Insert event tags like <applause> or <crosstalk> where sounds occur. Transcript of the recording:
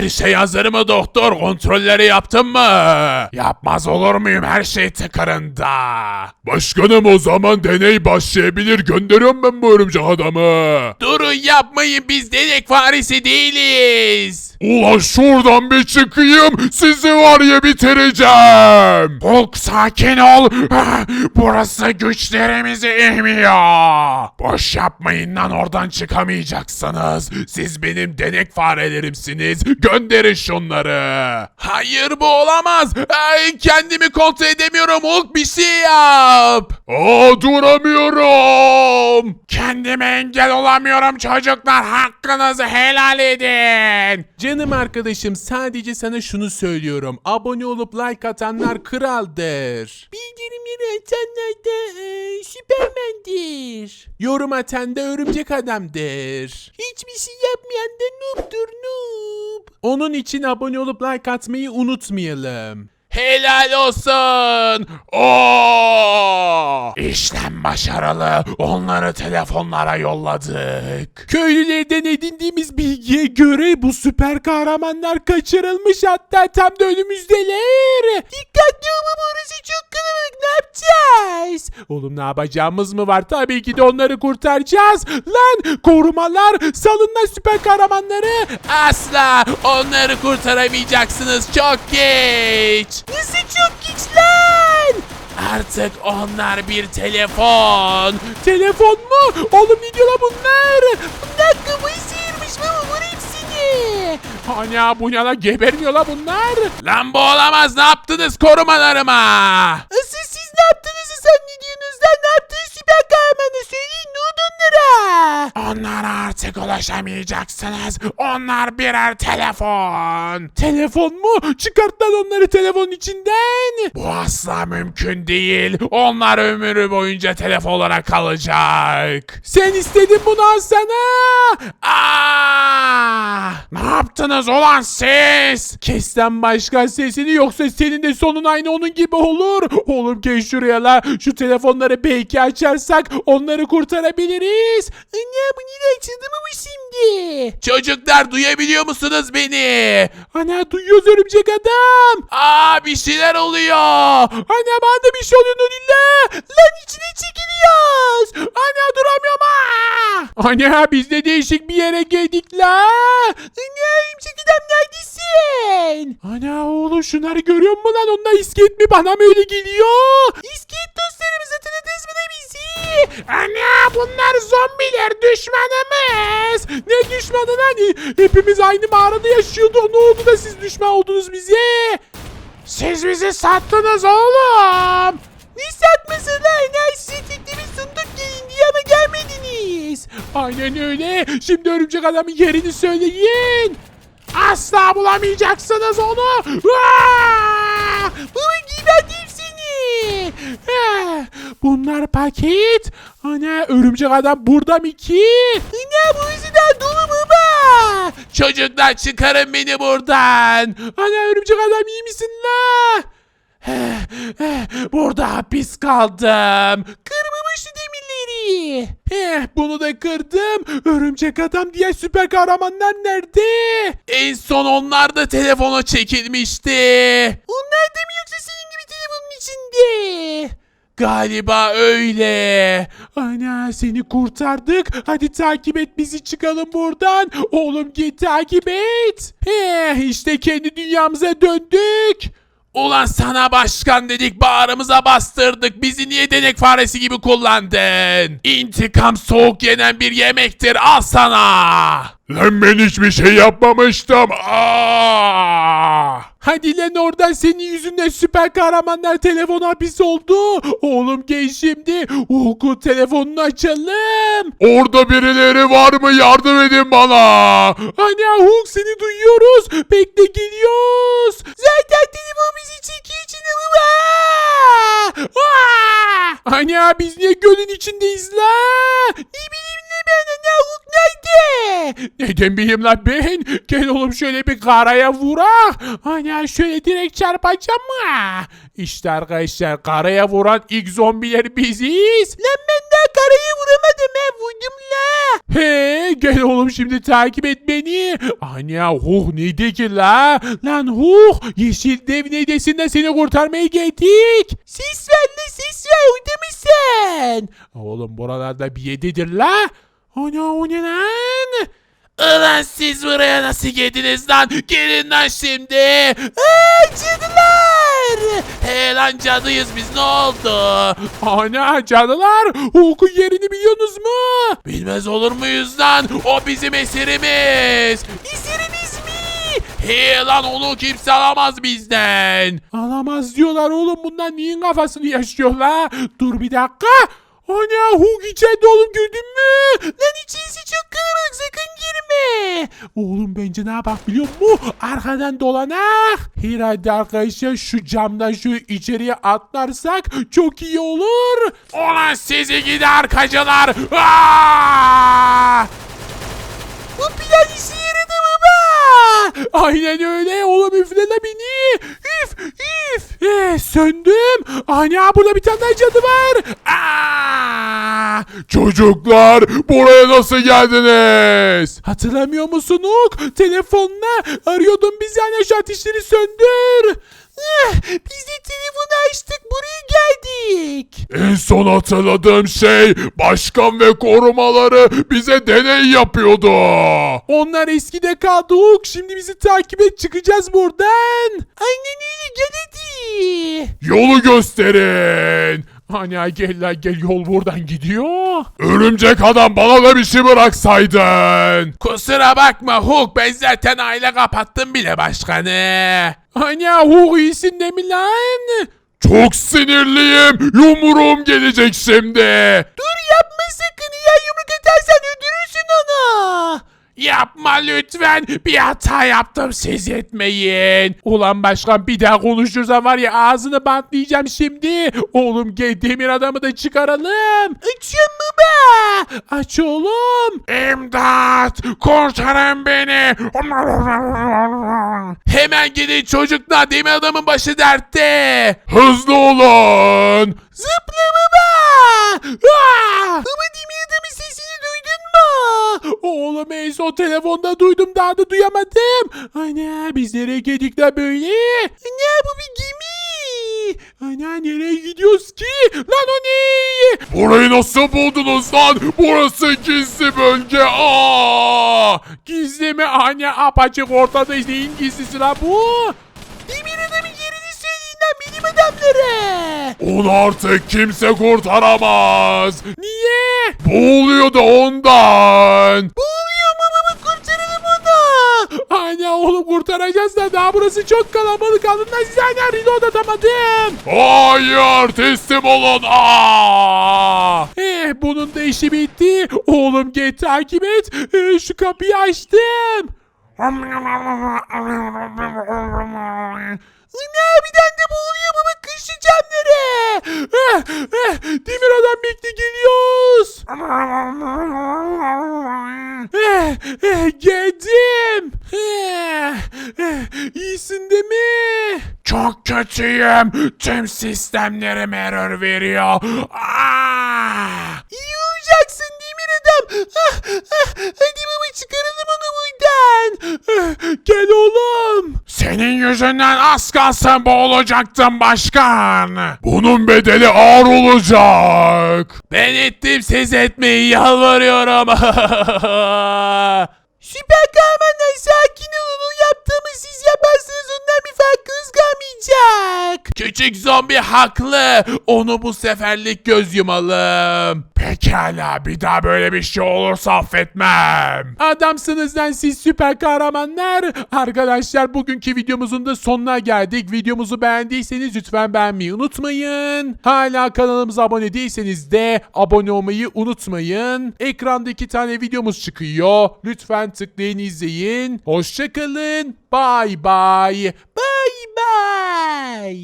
Her şey hazır mı doktor? Kontrolleri yaptın mı? Yapmaz olur muyum? Her şey tıkırında. Başkanım o zaman deney başlayabilir. Gönderiyorum ben bu örümcek adamı. Durun yapmayın biz denek faresi değiliz. Ulan şuradan bir çıkayım. Sizi var ya bitireceğim. Hulk sakin ol. <sighs> Burası güçlerimizi ihmiyor. Boş yapmayın lan oradan çıkamayacaksınız. Siz benim denek farelerimsiniz. Gönderin şunları. Hayır bu olamaz. Ay, kendimi kontrol edemiyorum. Hulk bir şey yap. Aa duramıyorum. Kendime engel olamıyorum çocuklar. Hakkınızı helal edin. Canım arkadaşım sadece sana şunu söylüyorum. Abone olup like atanlar kraldır. Bildirimleri atanlar da e, süpermendir. Yorum atan da örümcek adamdır. Hiçbir şey yapmayan da noob'dur noob. Onun için abone olup like atmayı unutmayalım. Helal olsun. Oo! İşlem başarılı. Onları telefonlara yolladık. Köylülerden edindiğimiz bilgiye göre bu süper kahramanlar kaçırılmış hatta tam da önümüzdeler. Dikkatli olma burası çok kalabalık ne yapacağız? Oğlum ne yapacağımız mı var? Tabii ki de onları kurtaracağız. Lan korumalar salın lan süper kahramanları. Asla onları kurtaramayacaksınız. Çok geç. Nasıl çok lan? Artık onlar bir telefon. Telefon mu? Oğlum ne bunlar? Bunlar kafayı sıyırmış mı bu hepsini? Ana bu ne lan gebermiyor lan bunlar. Lan bu olamaz. Ne yaptınız korumalarıma? Asıl siz ne yaptığınızı zannediyorsunuz lan? Ne yaptınız süper kahramanı? Söyleyin ne oldu onlara? Artık ulaşamayacaksınız. Onlar birer telefon. Telefon mu? Çıkart lan onları telefonun içinden. Bu asla mümkün değil. Onlar ömrü boyunca telefon olarak kalacak. Sen istedin bunu al sana. Aa! Ne yaptınız ulan siz? Kesten başka sesini yoksa senin de sonun aynı onun gibi olur. Oğlum gel şuraya la. Şu telefonları belki açarsak onları kurtarabiliriz. Anne bu niye açıldı mı bu şimdi? Çocuklar duyabiliyor musunuz beni? Ana duyuyoruz örümcek adam. Aa bir şeyler oluyor. Ana bana da bir şey oluyor Nurilla. Lan içine çekiliyoruz. Ana duramıyorum ha. Ana biz de değişik bir yere geldik la. Ana örümcek adam neredesin? Ana oğlum şunları görüyor musun lan? Onlar iskelet mi? Bana mı öyle geliyor? İskelet dostlarımız hatırladınız mı da bizi? Ana bunlar zombiler düşmanımız. Ne düşmanı lan? Hepimiz aynı mağarada yaşıyorduk. Ne oldu da siz düşman oldunuz bize? Siz bizi sattınız oğlum. Ne satması lan? Her şirketleri sunduk gelin diye ama gelmediniz. Aynen öyle. Şimdi örümcek adamın yerini söyleyin. Asla bulamayacaksınız onu. Aa! Baba geberdim seni. Eh, Bunlar paket. Ana örümcek adam burada mı ki? Ana bu yüzden dolu baba. Çocuklar çıkarın beni buradan. Ana örümcek adam iyi misin la? Eh, eh, Burada hapis kaldım. Kırmama şu demirleri. Eh, bunu da kırdım. Örümcek adam diye süper kahramanlar nerede? En son onlar da telefona çekilmişti. Onlar da mı yoksa senin gibi telefonun içinde? Galiba öyle. Ana seni kurtardık. Hadi takip et bizi çıkalım buradan. Oğlum git takip et. Eh, işte kendi dünyamıza döndük. Ulan sana başkan dedik bağrımıza bastırdık. Bizi niye denek faresi gibi kullandın? İntikam soğuk yenen bir yemektir al sana. Lan ben hiçbir şey yapmamıştım. Aa! Hadi lan oradan senin yüzünden süper kahramanlar telefon hapis oldu. Oğlum gel şimdi. Okul telefonunu açalım. Orada birileri var mı? Yardım edin bana. Ana Hulk seni duyuyoruz. Bekle geliyoruz. Zaten telefon bizi çekiyor içine. Ana biz niye gölün içindeyiz la? Ne bileyim Neden bileyim lan ben? Gel oğlum şöyle bir karaya vurak. Hani şöyle direkt çarpacağım mı? İşte arkadaşlar karaya vuran ilk zombiler biziz. Lan ben daha karayı vuramadım he vurdum la. He gel oğlum şimdi takip et beni. Anya huh neydi ki la? Lan huh yeşil dev nedesin de seni kurtarmaya geldik. Sis ver la sis ver orada mısın? Oğlum buralarda bir yedidir la. Ana o ne lan? Ulan siz buraya nasıl geldiniz lan? Gelin lan şimdi. Aa, cadılar! He lan cadıyız biz ne oldu? Ana cadılar! Hulk'un yerini biliyorsunuz mu? Bilmez olur muyuz lan? O bizim esirimiz. İzleriniz mi? He lan onu kimse alamaz bizden. Alamaz diyorlar oğlum bundan neyin kafasını yaşıyorlar? Dur bir dakika. Ana Hulk içeride oğlum gördün mü? Lan içerisi çok kalabalık sakın girme. Oğlum bence ne yapak biliyor musun? Arkadan dolanak. Herhalde arkadaşlar şu camdan şu içeriye atlarsak çok iyi olur. Ulan sizi gider kacılar. Aa! Bu plan işe yaradı baba. Aynen öyle oğlum üflele beni. Üf üf. Eh, söndüm. Ana burada bir tane cadı var. Aa! Çocuklar buraya nasıl geldiniz? Hatırlamıyor musun Hulk? Telefonla arıyordun bizi hani şu ateşleri söndür. Eh, Biz de telefonu açtık buraya geldik. En son hatırladığım şey başkan ve korumaları bize deney yapıyordu. Onlar eskide kaldı Hulk. Şimdi bizi takip et çıkacağız buradan. Aynen öyle gel hadi. Yolu gösterin. Hani gel la gel yol buradan gidiyor. Örümcek adam bana da bir şey bıraksaydın. Kusura bakma Hulk ben zaten aile kapattım bile başkanı. Hani Hulk iyisin değil mi lan? Çok sinirliyim. Yumruğum gelecek şimdi. Dur yapma sakın ya yumruk atarsan öldürürsün onu. Yapma lütfen. Bir hata yaptım siz etmeyin. Ulan başkan bir daha konuşursa var ya ağzını bantlayacağım şimdi. Oğlum gel demir adamı da çıkaralım. Açın baba. Aç oğlum. İmdat! Kurtarın beni! Hemen gidin çocuklar demir adamın başı dertte. Hızlı olun! Zıpla baba. Aa! Baba demir adamın sesini duydun mu? Oğlum en son telefonda duydum daha da duyamadım. Ana biz nereye geldik de böyle? Ana bu bir gemi. Ana nereye gidiyoruz ki? Lan o ne? Burayı nasıl buldunuz lan? Burası gizli bölge. Aa! Gizli mi? Anne apaçık ortada neyin gizlisi la bu? Demir adamın yerini söyleyin lan benim adamları. Onu artık kimse kurtaramaz. Niye? Boğuluyordu ondan. Boğuluyor mu baba kurtaralım onu. Anne oğlum kurtaracağız da daha burası çok kalabalık alından size anne reload atamadım. Hayır teslim olun. Aa! Eh bunun da işi bitti. Oğlum gel takip et. Eh, şu kapıyı açtım. Ne bir tane de boğuluyor baba kışı camları. Eh, eh, demir adam bekle geliyoruz. Eh, eh, geldim. Eh, eh, iyisin değil mi? Çok kötüyüm. Tüm sistemlerim error veriyor. Aa! İyi olacaksın demir adam. Ah, ah, hadi baba çıkaralım onu buradan. Ah, gel oğlum. Senin yüzünden az kalsın boğulacaktım başkan. Bunun bedeli ağır olacak. Ben ettim siz etmeyi yalvarıyorum. <laughs> Süper kahramanlar sakin olun. O yaptığımı siz yaparsanız ondan bir farkınız kalmayacak. Küçük zombi haklı. Onu bu seferlik göz yumalım. Pekala bir daha böyle bir şey olursa affetmem. Adamsınız lan siz süper kahramanlar. Arkadaşlar bugünkü videomuzun da sonuna geldik. Videomuzu beğendiyseniz lütfen beğenmeyi unutmayın. Hala kanalımıza abone değilseniz de abone olmayı unutmayın. Ekranda iki tane videomuz çıkıyor. Lütfen tıklayın izleyin. Hoşçakalın. Bye bye. Bye bye.